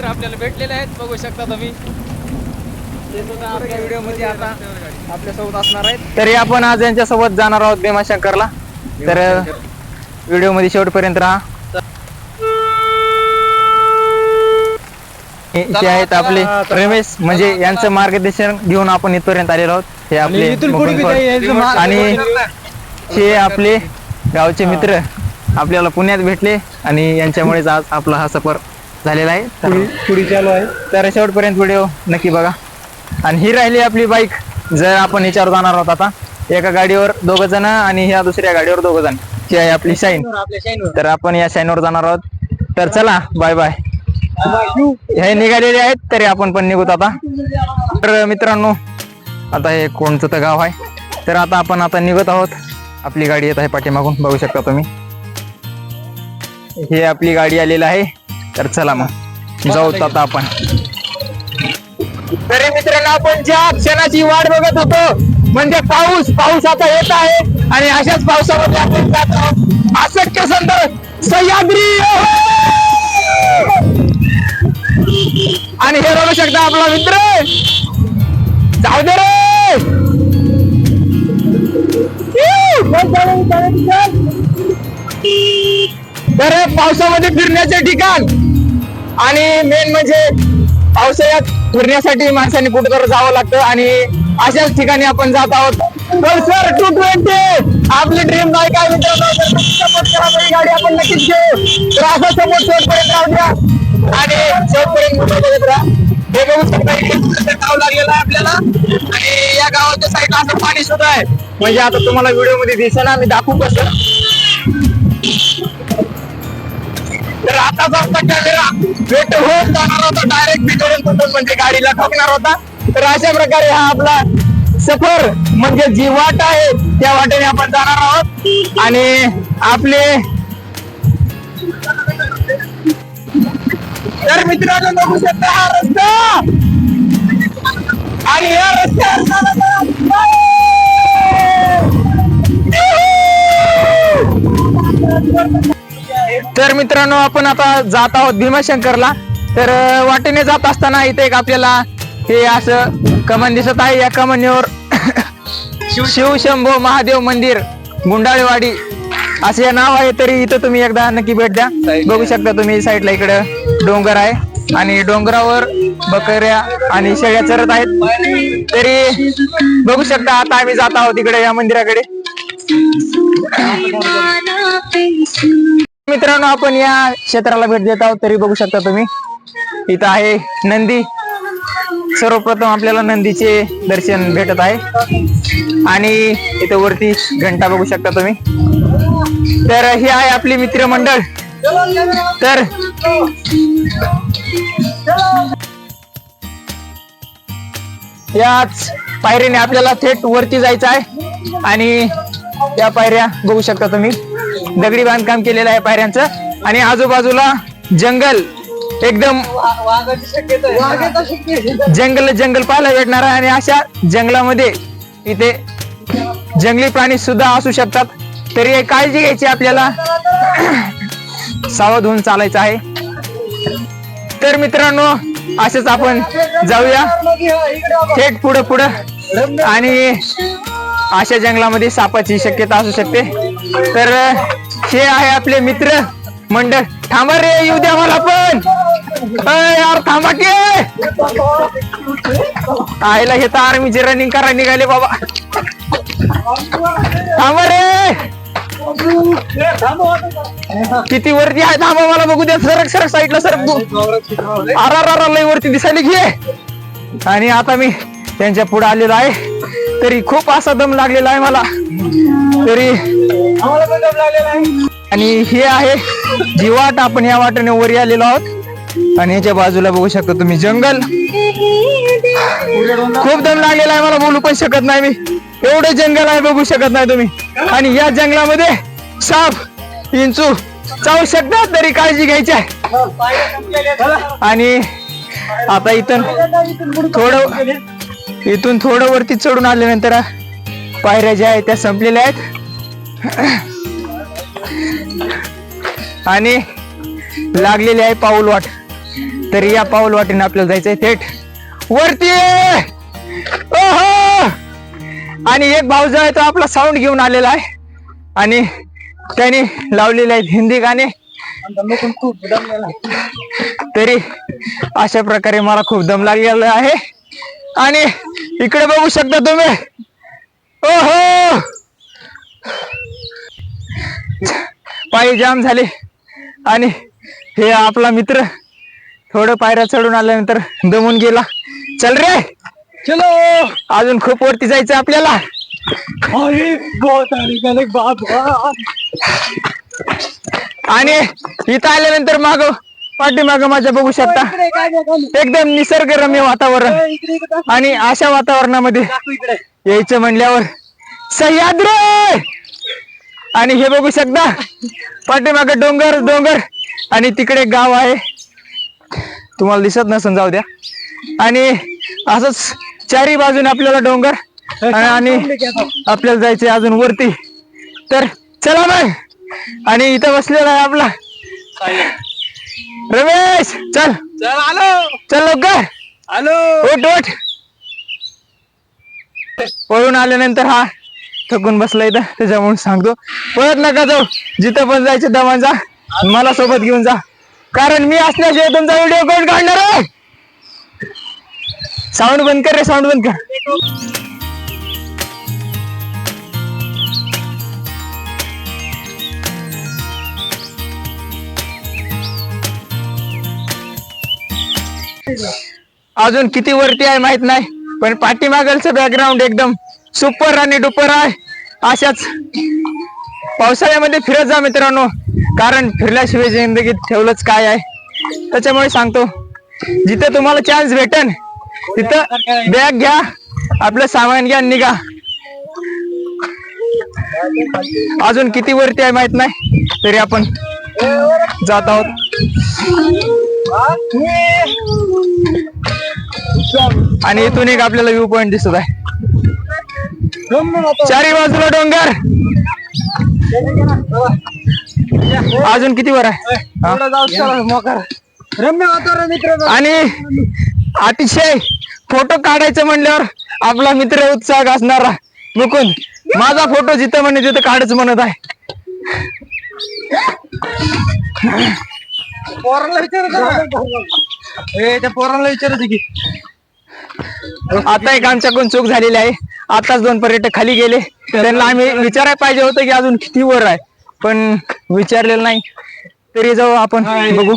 मित्र आपल्याला भेटलेले आहेत. बघू शकता तुम्ही. ते सुद्धा आपल्या व्हिडिओमध्ये आता आपल्यासोबत असणार आहेत. तरी आपण आज यांच्यासोबत जाणार आहोत भीमाशंकरला. तर व्हिडिओमध्ये शेवटपर्यंत राहा. हे आहेत आपले रमेश म्हणजे यांचं मार्गदर्शन घेऊन आपण इथपर्यंत आलेलो आहोत. हे आपले. आणि हे आपले गावचे मित्र आपल्याला पुण्यात भेटले आणि यांच्यामुळेच आज आपला हा सफर झालेला आहे. पुढे चालू आहे. तर शेवटपर्यंत व्हिडिओ नक्की बघा. आणि ही राहिली आपली बाईक जर आपण याच्यावर जाणार आहोत आता एका गाडीवर दोघ जण आणि ह्या दुसऱ्या गाडीवर दोघ जण ही आहे आपली शाईन तर आपण या शाईनवर जाणार आहोत. तर चला बाय बाय हे निघालेले आहेत तरी आपण पण निघूत आता. तर मित्रांनो आता हे कोणतं तर गाव आहे. तर आता आपण आता निघत आहोत. आपली गाडी येत आहे पाठीमागून बघू शकता तुम्ही. हे आपली गाडी आलेली आहे. तर चला मग. जाऊ आता आपण. तरी मित्रांनो आपण ज्या क्षणाची वाट बघत होतो म्हणजे पाऊस पाऊस आता येत आहे आणि अशाच पावसामध्ये आपण जात आहोत. आसक्य सुंदर सह्याद्री आणि हे बघू शकता आपला मित्र. जाऊ दे रे! तर हे पावसामध्ये फिरण्याचे ठिकाण आणि मेन म्हणजे पावसाळ्यात फिरण्यासाठी माणसांनी कुठेतरी जावं लागतं आणि अशाच ठिकाणी आपण जात आहोत. सर टू ट्वेंटी आपली ड्रीम बाईक आहे मित्रांनो? सपोर्ट करा गाडी आपण नक्कीच घेऊ. तर असा सपोर्ट शेवटपर्यंत राहू द्या. आणि शेवटपर्यंत video बघत राहा. हे बघू शकता गाव लागलेला आहे आपल्याला. आणि या गावाच्या साईडला असं पाणी सुद्धा आहे. म्हणजे आता तुम्हाला व्हिडिओमध्ये दिसेल आणि दाखवू कसं. तर आता आमचा कॅमेरा वेट होत जाणार होता. डायरेक्ट बिटोरेल कुठून म्हणजे गाडीला ठोकणार होता. तर अशा प्रकारे हा आपला सफर म्हणजे जी वाट आहे त्या वाटेने आपण जाणार आहोत. आणि आपले तर मित्रांनो बघू शकता हा रस्ता. आणि या रस्त्यावर तर मित्रांनो आपण आता जात आहोत भीमाशंकरला. तर वाटेने जात असताना इथे एक आपल्याला हे असं कमान दिसत आहे. या कमानीवर शिवशंभो महादेव मंदिर गुंडाळेवाडी असे हे नाव आहे. तरी इथं तुम्ही एकदा नक्की भेट द्या. बघू शकता तुम्ही साईडला इकडं डोंगर आहे. आणि डोंगरावर बकऱ्या आणि शेळ्या चरत आहेत. तरी बघू शकता आता आम्ही जात आहोत इकडे या मंदिराकडे. मित्रांनो आपण या क्षेत्राला भेट देत आहोत तरी बघू शकता तुम्ही. इथं आहे नंदी. सर्वप्रथम आपल्याला नंदीचे दर्शन भेटत आहे. आणि इथं वरती घंटा बघू शकता तुम्ही. तर ही आहे आपली मित्रमंडळ. तर याच पायरीने आपल्याला थेट वरती जायचं आहे. आणि या पायऱ्या बघू शकता तुम्ही. दगडी बांधकाम केलेलं आहे पायऱ्यांचं. आणि आजूबाजूला जंगल एकदम जंगल जंगल पाहायला भेटणार आहे. आणि अशा जंगलामध्ये इथे जंगली प्राणी सुद्धा असू शकतात. तरी काळजी घ्यायची आपल्याला. सावध होऊन चालायचं आहे. तर मित्रांनो असेच आपण जाऊया. थेट पुढं पुढं. आणि अशा जंगलामध्ये सापाची शक्यता असू शकते. तर हे आहे आपले मित्र. मंडळ थांबा रे येऊ द्या मला पण. यार थांबा की. आईला हे तर आर्मीचे रनिंग करा निघाले बाबा. थांबा रे. किती वरती आहे? थांबा मला बघू द्या. सरक सरक साईडला सरक तू अरा लय वरती दिसायला घे आणि आता मी त्यांच्या पुढे आलेलो आहे. तरी खूप असा दम लागलेला आहे मला. तरी आणि हे आहे जी वाट आपण या वाटेने वरी आलेलो आहोत. आणि याच्या बाजूला बघू शकता तुम्ही जंगल. खूप दम लागलेला आहे मला बोलू पण शकत नाही मी. एवढे जंगल आहे बघू शकत नाही तुम्ही. आणि या जंगलामध्ये साप इंचू चावू शकतात तरी काळजी घ्यायची आहे. आणि आता इथून थोडं इथून थोडं वरती चढून आल्यानंतर पायऱ्या ज्या आहेत त्या संपलेल्या आहेत. आणि लागलेली आहे पाऊल वाट. तर या पाऊल वाटेने आपल्याला जायचंय थेट. वरती ओहो! आणि एक भाऊ जो आहे तो आपला साऊंड घेऊन आलेला आहे. आणि त्याने लावलेले आहेत हिंदी गाणे. तरी अशा प्रकारे मला खूप दम लागलेला आहे. आणि इकडे बघू शकता तुम्ही. पायी जाम झाले. आणि हे आपला मित्र थोडं पायऱ्या चढून आल्यानंतर दमून गेला. चल रे! चलो! अजून खूप वरती जायचं आपल्याला. आणि इथं आल्यानंतर माग पाठीमाग माझ्या बघू शकता. एकदम निसर्गरम्य वातावरण. आणि अशा वातावरणामध्ये यायचं म्हणल्यावर सह्याद्री! आणि हे बघू शकता पाठीमाग डोंगर डोंगर आणि तिकडे एक गाव आहे. तुम्हाला दिसत नसून जाऊ द्या. आणि असंच चारी बाजूने आपल्याला डोंगर आणि- आपल्याला जायचे अजून वरती. तर चला मग. आणि इथं बसलेला आहे आपला. रमेश चल. चल आलो. चल लवकर. आलो. ओट ओट पळून आल्यानंतर हा थकून बसला इथं त्याच्यामुळे सांगतो. पळत नका जाऊ जिथं पण जायचं दमान जा. मला सोबत घेऊन जा. कारण मी असल्याशिवाय तुमचा व्हिडिओ कोण काढणार आहे? साऊंड बंद कर रे साऊंड बंद कर. अजून किती वरती आहे माहीत नाही. पण पाठीमागलचं बॅकग्राऊंड एकदम सुपर आणि डुपर आहे. अशाच पावसाळ्यामध्ये फिरत जा मित्रांनो. कारण फिरल्याशिवाय जिंदगीत ठेवलंच काय आहे. त्याच्यामुळे सांगतो जिथे तुम्हाला चान्स भेटन तिथं बॅग घ्या आपलं सामान घ्या निघा. अजून किती वरती आहे माहीत नाही तरी आपण जात आहोत. आणि इथून एक आपल्याला व्ह्यू पॉइंट दिसत आहे. चारी बाजूला डोंगर. अजून किती वर आहे. रम्य वातावरण मित्र. आणि अतिशय फोटो काढायचं म्हणल्यावर आपला मित्र उत्साह असणारा मुकुंद माझा फोटो जिथं म्हणे तिथं काढच म्हणत आहे. पोरांना विचारत पोरांना विचारत की. आता एक आमच्याकडून चूक झालेली आहे. आताच दोन पर्यटक खाली गेले. त्यांना आम्ही विचारायला पाहिजे होतं की अजून किती वर आहे. पण विचारलेलं नाही. तरी जाऊ आपण बघू.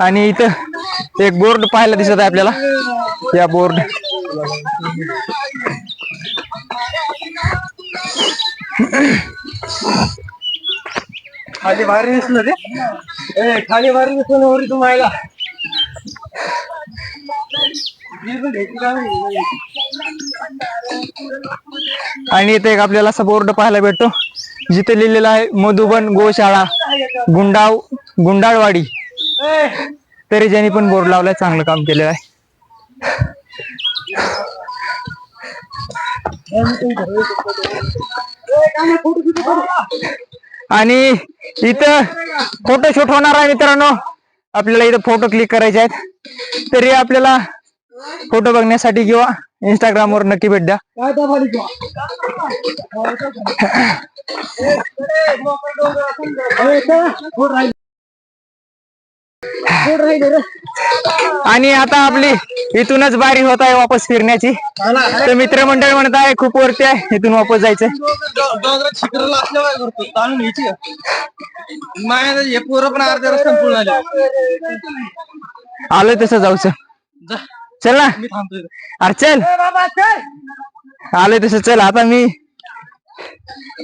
आणि इथं एक बोर्ड पाहायला दिसत आहे आपल्याला. या बोर्ड. खाली भारी दिसलं ते. खाली भारी दिसलं तुम्हाला. आणि इथे एक आपल्याला असा बोर्ड पाहायला भेटतो. जिथे लिहिलेला आहे मधुबन गोशाळा गुंडाव गुंडाळवाडी. तरी ज्यांनी पण बोर्ड लावलाय चांगलं काम केलेलं आहे. आणि इथं फोटोशूट होणार आहे मित्रांनो. आपल्याला इथं फोटो क्लिक करायचे आहेत. तरी आपल्याला फोटो बघण्यासाठी किंवा इंस्टाग्राम वर नक्की भेट द्या. आणि आता आपली इथूनच बारी होत आहे वापस फिरण्याची. तर मित्रमंडळ म्हणत आहे खूप वरती आहे इथून वापस जायचंय. डोंगरात आलोय तसं जाऊच. चल ना. अरे चल. बाबा आलोय तसं चल. आता मी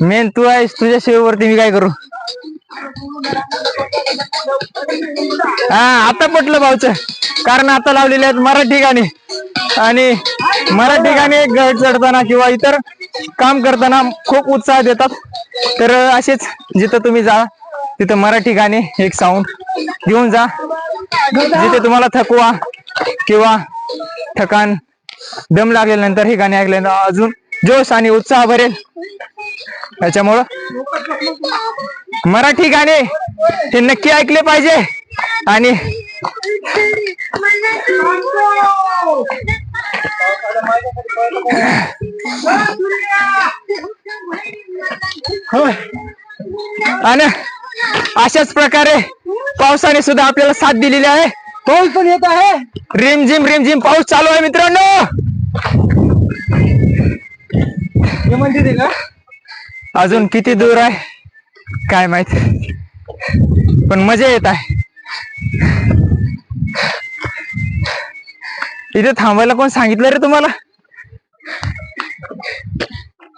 मेन तू आहेस तुझ्या सेवेवरती मी काय करू? हा आता पटलं भाऊच. कारण आता लावलेले आहेत मराठी गाणी. आणि मराठी गाणी गट चढताना किंवा इतर काम करताना खूप उत्साह देतात. तर असेच जिथं तुम्ही जा तिथं मराठी गाणे एक साऊंड घेऊन जा. जिथे तुम्हाला थकवा किंवा थकान दम लागल्यानंतर हे गाणे ऐकल्यानंतर अजून जोश आणि उत्साह भरेल. त्याच्यामुळं मराठी गाणे हे नक्की ऐकले पाहिजे. आणि आणि अशाच प्रकारे पावसाने सुद्धा आपल्याला साथ दिलेली आहे. पाऊस पण येत आहे. रिमझिम रिमझिम पाऊस चालू आहे मित्रांनो. आहे का? अजून किती दूर आहे? काय माहीत. पण मजा येत आहे. इथे थांबायला कोण सांगितलं रे तुम्हाला?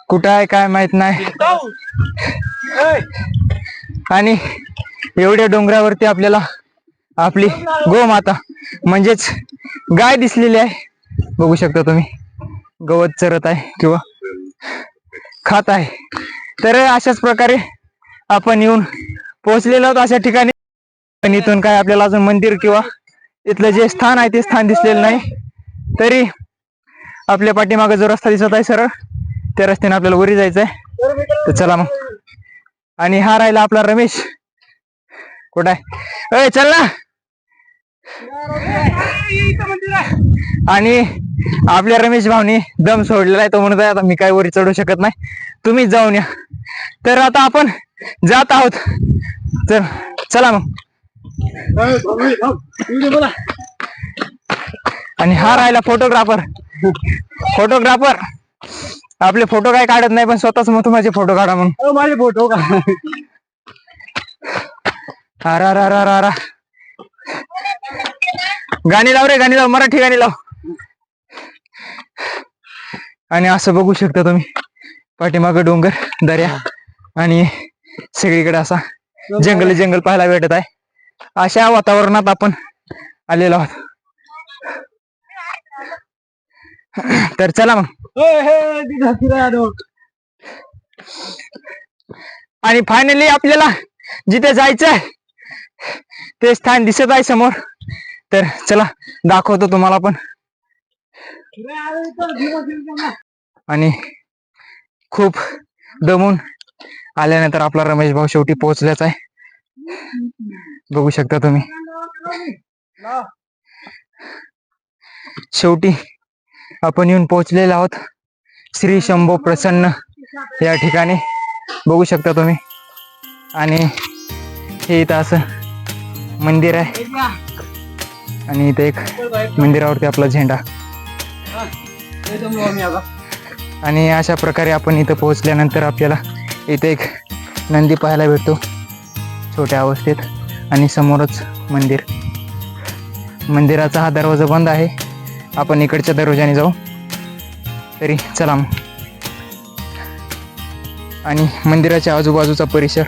कुठं आहे काय माहीत नाही. आणि एवढ्या डोंगरावरती आपल्याला आपली गोमाता म्हणजेच गाय दिसलेली आहे. बघू शकता तुम्ही. गवत चरत आहे किंवा खात आहे. तर अशाच प्रकारे आपण येऊन पोहोचलेलो आहोत अशा ठिकाणी. पण इथून काय आपल्याला अजून मंदिर किंवा इथलं जे स्थान आहे ते स्थान दिसलेलं नाही. तरी आपल्या पाठीमागे जो रस्ता दिसत आहे सरळ त्या रस्त्याने आपल्याला वरी जायचं आहे तर चला मग. आणि हा राहिला आपला रमेश. कुठं आहे? अय चल ना. आणि आपल्या रमेश भाऊनी दम सोडलेला आहे तो म्हणत आहे आता मी काय वरी चढू शकत नाही. तुम्हीच जाऊन या. तर आता आपण जात आहोत. तर चला मग. आणि हा राहिला फोटोग्राफर फोटोग्राफर आपले फोटो काय काढत नाही पण स्वतःच मग. माझे फोटो काढा. म्हणून माझे फोटो का अरा अरा अरा अरा गाणी लाव रे गाणी लाव मराठी गाणी लाव. आणि असं बघू शकता तुम्ही पाठीमागं डोंगर दर्या आणि सगळीकडे असा जंगल जंगल पाहायला भेटत आहे. अशा वातावरणात आपण आलेलो आहोत. तर चला मग. आणि फायनली आपल्याला जिथे जायचंय ते स्थान दिसत आहे समोर. तर चला दाखवतो तुम्हाला पण. आणि खूप दमून आल्यानंतर आपला रमेश भाऊ शेवटी पोहोचल्याच आहे. बघू शकता तुम्ही. शेवटी आपण येऊन पोहोचलेलो आहोत. श्री शंभो प्रसन्न या ठिकाणी. बघू शकता तुम्ही. आणि हे इथं असं मंदिर आहे. आणि इथे एक मंदिरावरती आपला झेंडा. आणि अशा प्रकारे आपण इथं पोहोचल्यानंतर आपल्याला इथे एक नंदी पाहायला भेटतो. छोट्या अवस्थेत आणि समोरच मंदिर. मंदिराचा हा दरवाजा बंद आहे. आपण इकडच्या दरवाजाने जाऊ. तरी चला मग. आणि मंदिराच्या आजूबाजूचा परिसर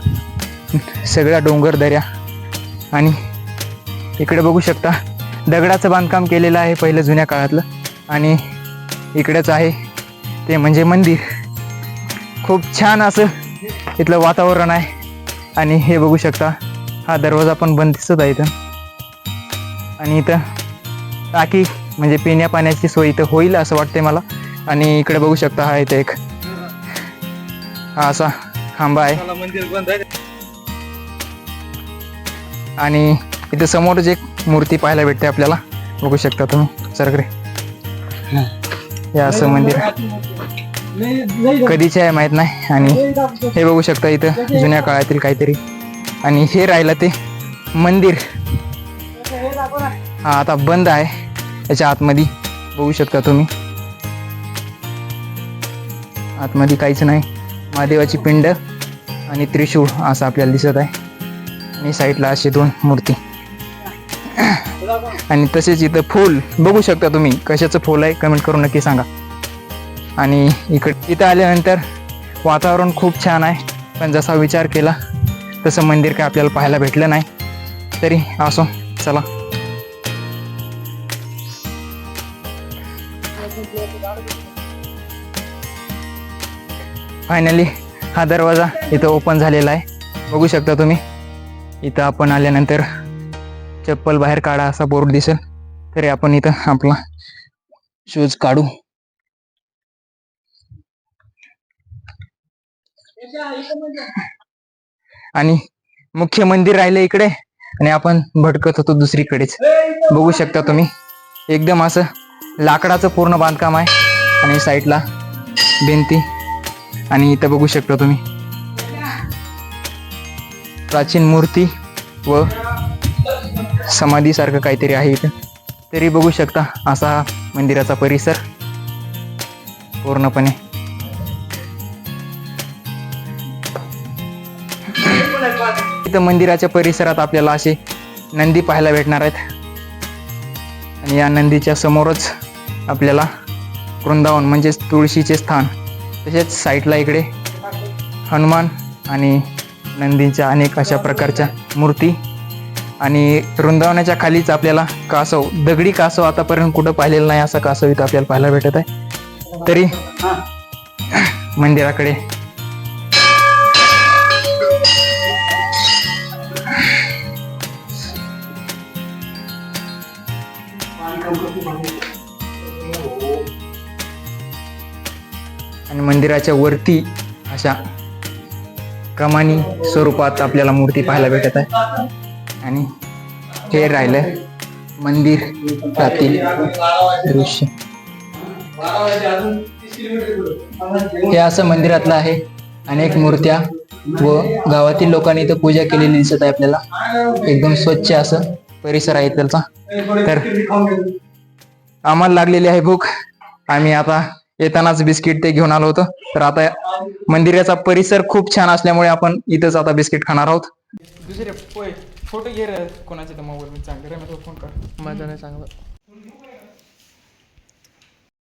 सगळा डोंगर दऱ्या आणि इकडे बघू शकता दगडाचं बांधकाम केलेलं आहे पहिलं जुन्या काळातलं. आणि इकडेच आहे ते म्हणजे मंदिर. खूप छान असं इथलं वातावरण आहे. आणि हे बघू शकता हा दरवाजा पण बंद दिसत आहे इथं. आणि इथं टाकी म्हणजे पिण्या पाण्याची सोय इथं होईल असं वाटतंय मला. आणि इकडे बघू शकता हा इथे एक हा असा खांबा आहे. आणि इथे समोरच एक मूर्ती पाहायला भेटते आपल्याला. बघू शकता तुम्ही सरकडे हे असं मंदिर. कधीचे आहे माहीत नाही. आणि हे बघू शकता इथं जुन्या काळातील काहीतरी. आणि हे राहिलं ते मंदिर. हा आता बंद आहे. याच्या आतमध्ये बघू शकता तुम्ही. आतमध्ये काहीच नाही. महादेवाची पिंड आणि त्रिशूळ असं आपल्याला दिसत आहे. आणि साईडला असे दोन मूर्ती. आणि तसेच इथं फूल बघू शकता तुम्ही कशाचं फूल आहे कमेंट करून नक्की सांगा. आणि इकडे इथं आल्यानंतर वातावरण खूप छान आहे. पण जसा विचार केला तसं मंदिर काय आपल्याला पाहायला भेटलं नाही. तरी असो चला. फायनली हा दरवाजा इथं ओपन झालेला आहे. बघू शकता तुम्ही. इथं आपण आल्यानंतर चप्पल बाहेर काढा असा बोर्ड दिसेल. तरी आपण इथं आपला शूज काढू. आणि मुख्य मंदिर राहिले इकडे आणि आपण भटकत होतो दुसरीकडेच. बघू शकता तुम्ही एकदम असं लाकडाचं पूर्ण बांधकाम आहे आणि साईडला भिंती आणि इथं बघू शकता तुम्ही. प्राचीन मूर्ती व समाधीसारखं काहीतरी आहे इथं. तरी बघू शकता असा मंदिराचा परिसर पूर्णपणे. इथं मंदिराच्या परिसरात आपल्याला असे नंदी पाहायला भेटणार आहेत. आणि या नंदीच्या समोरच आपल्याला वृंदावन म्हणजेच तुळशीचे स्थान तसेच साईडला इकडे हनुमान आणि नंदीच्या अनेक अशा प्रकारच्या मूर्ती आणि वृंदावनाच्या खालीच आपल्याला कासव दगडी कासव आतापर्यंत कुठं पाहिलेलं नाही असा कासव इथं आपल्याला पाहायला भेटत आहे. तरी मंदिराकडे. आणि मंदिराच्या वरती अशा कमानी स्वरूपात आपल्याला मूर्ती पाहायला भेटत आहे. आणि हे राहिलं मंदिर रातील दृश्य. हे असं मंदिरातलं आहे. अनेक मूर्त्या व गावातील लोकांनी इथं पूजा केलेली दिसत आहे आपल्याला. एकदम स्वच्छ असं परिसर आहे त्याचा तर आम्हाला लागलेली आहे भूक. आम्ही आता येतानाच बिस्किट ते घेऊन आलो होतो. तर आता मंदिराचा परिसर खूप छान असल्यामुळे आपण इथंच आता बिस्किट खाणार आहोत. दुसरे फोटो घे कोणाच्या मोबाईल चांगले. फोन कर. माझा नाही चांगला.